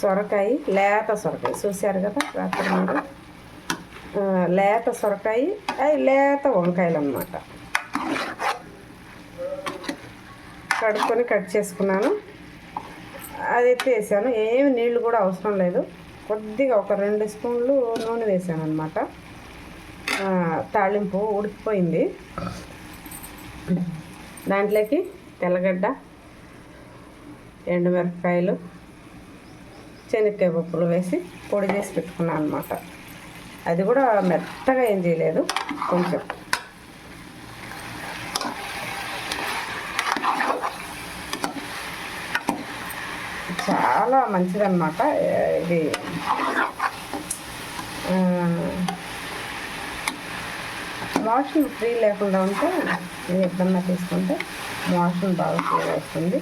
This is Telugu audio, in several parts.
సొరకాయ లేత సొరకాయ. చూశారు కదా రాత్రి మీరు? లేత సొరకాయ అవి లేత వంకాయలు అన్నమాట కడుక్కొని కట్ చేసుకున్నాను. అది ఎత్తేసాను. ఏమి నీళ్ళు కూడా అవసరం లేదు. కొద్దిగా ఒక రెండు స్పూన్లు నూనె వేసాను అనమాట తాళింపు ఉడికిపోయింది. దాంట్లోకి తెల్లగడ్డ ఎండుమిరపకాయలు శనక్కాయ పప్పులు వేసి పొడి చేసి పెట్టుకున్నాను అనమాట అది కూడా మెత్తగా ఏం చేయలేదు కొంచెం. చాలా మంచిదన్నమాట. ఇది మోషన్ ఫ్రీ లేకుండా ఉంటే ఇది ఎప్పుడన్నా తీసుకుంటే మోషన్ బాగా ఫ్రీ వస్తుంది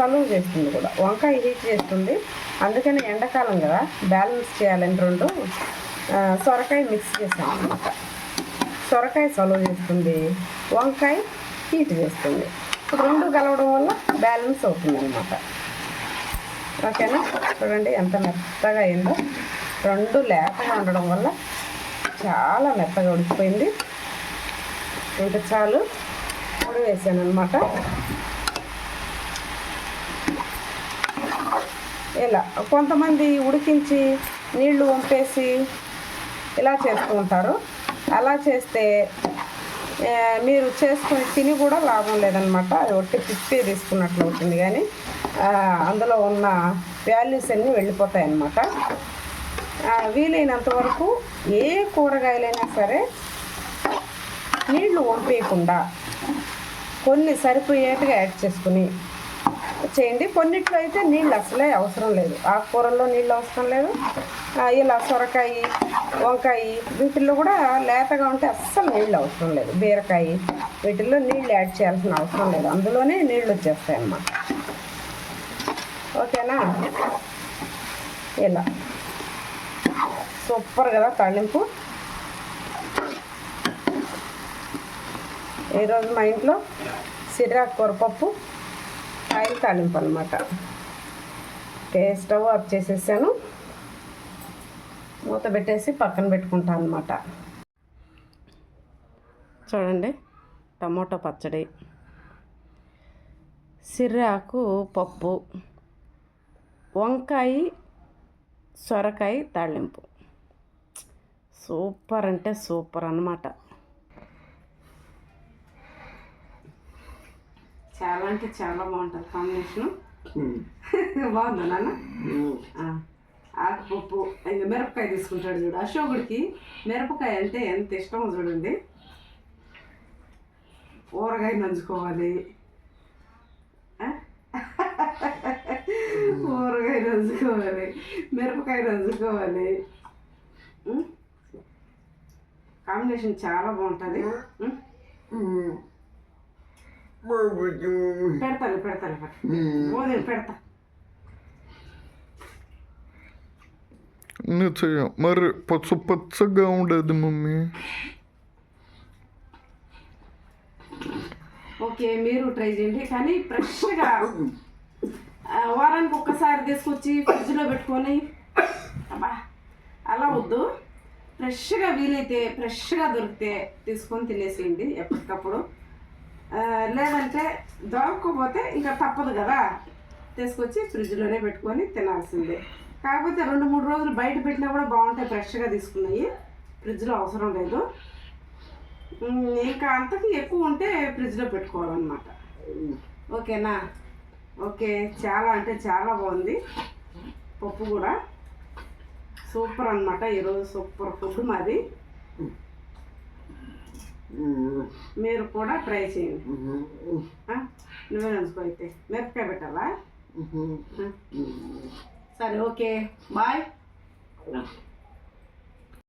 చలువ చేస్తుంది కూడా. వంకాయ హీట్ చేస్తుంది. అందుకని ఎండాకాలం కదా బ్యాలెన్స్ చేయాలని రెండు సొరకాయ మిక్స్ చేసాను అనమాట సొరకాయ చలువ చేస్తుంది వంకాయ హీట్ చేస్తుంది. రెండు కలవడం వల్ల బ్యాలెన్స్ అవుతుంది అనమాట ఓకేనా? చూడండి ఎంత మెత్తగా అయిందో. రెండు లేతగా ఉండడం వల్ల చాలా మెత్తగా ఉడికిపోయింది. ఇంకా చాలు. పొడి వేసాను అనమాట ఇలా కొంతమంది ఉడికించి నీళ్ళు వంపేసి ఇలా చేస్తూ ఉంటారు. అలా చేస్తే మీరు చేసుకుని తిని కూడా లాభం లేదనమాట అది ఒట్టి పిప్పి తీసుకున్నట్లు అవుతుంది కానీ అందులో ఉన్న వాల్యూస్ అన్నీ వెళ్ళిపోతాయి అన్నమాట వీలైనంత వరకు ఏ కూరగాయలైనా సరే నీళ్ళు వంపేయకుండా కొన్ని సరిపోయేట్టుగా యాడ్ చేసుకుని చేయండి. కొన్నిట్లో అయితే నీళ్ళు అసలే అవసరం లేదు. ఆకుకూరల్లో నీళ్ళు అవసరం లేదు. ఇలా సొరకాయ వంకాయ వీటిల్లో కూడా లేతగా ఉంటే అస్సలు నీళ్ళు అవసరం లేదు. బీరకాయ వీటిల్లో నీళ్ళు యాడ్ చేయాల్సిన అవసరం లేదు. అందులోనే నీళ్ళు వచ్చేస్తాయి అన్నమాట. ఓకేనా? ఇలా. సూపర్ కదా తాళింపు ఈరోజు మా ఇంట్లో సిరాకు కూరపప్పు. ఆయిల్ తాలింపు అనమాట ఓకే స్టవ్ ఆఫ్ చేసేసాను. మూత పెట్టేసి పక్కన పెట్టుకుంటాను అనమాట చూడండి టమోటా పచ్చడి. సిర్రాకు పప్పు. వంకాయ సొరకాయ తాళింపు సూపర్ అంటే సూపర్ అన్నమాట. చాలా అంటే చాలా బాగుంటుంది కాంబినేషన్. బాగుందా నాన్న? ఆకుపప్పు ఇంకా మిరపకాయ తీసుకుంటాడు చూడు. అశోకుడికి మిరపకాయ అంటే ఎంత ఇష్టమో చూడండి. ఊరగాయ నంచుకోవాలి? ఊరగాయ నంచుకోవాలి. మిరపకాయ నంచుకోవాలి? కాంబినేషన్ చాలా బాగుంటుంది? పెడతాను పెడతాను పెడతాను. పెడతా. నిశ్చయం మరి పచ్చ పచ్చగా ఉండదు మమ్మీ. ఓకే మీరు ట్రై చేయండి. కానీ ఫ్రెష్గా వారానికి ఒక్కసారి తీసుకొచ్చి ఫ్రిడ్జ్లో పెట్టుకొని అబ్బా అలా వద్దు. ఫ్రెష్గా వీలైతే ఫ్రెష్గా దొరికితే తీసుకొని తినేసేయండి ఎప్పటికప్పుడు. లేదంటే దొరకకపోతే ఇంకా తప్పదు కదా. తీసుకొచ్చి ఫ్రిడ్జ్లోనే పెట్టుకొని తినాల్సిందే. కాకపోతే రెండు మూడు రోజులు బయట పెట్టినా కూడా బాగుంటాయి ఫ్రెష్గా తీసుకున్నాయి. ఫ్రిడ్జ్లో అవసరం లేదు. ఇంకా అంతకి ఎక్కువ ఉంటే ఫ్రిడ్జ్లో పెట్టుకోవాలన్నమాట. ఓకేనా? ఓకే చాలా అంటే చాలా బాగుంది. పప్పు కూడా సూపర్ అన్నమాట. ఈరోజు సూపర్ ఫుడ్ మాది. మీరు కూడా ట్రై చేయండి? నువ్వే నంచుకో అయితే. మిరపకాయ పెట్టాలా? సరే ఓకే. బాయ్.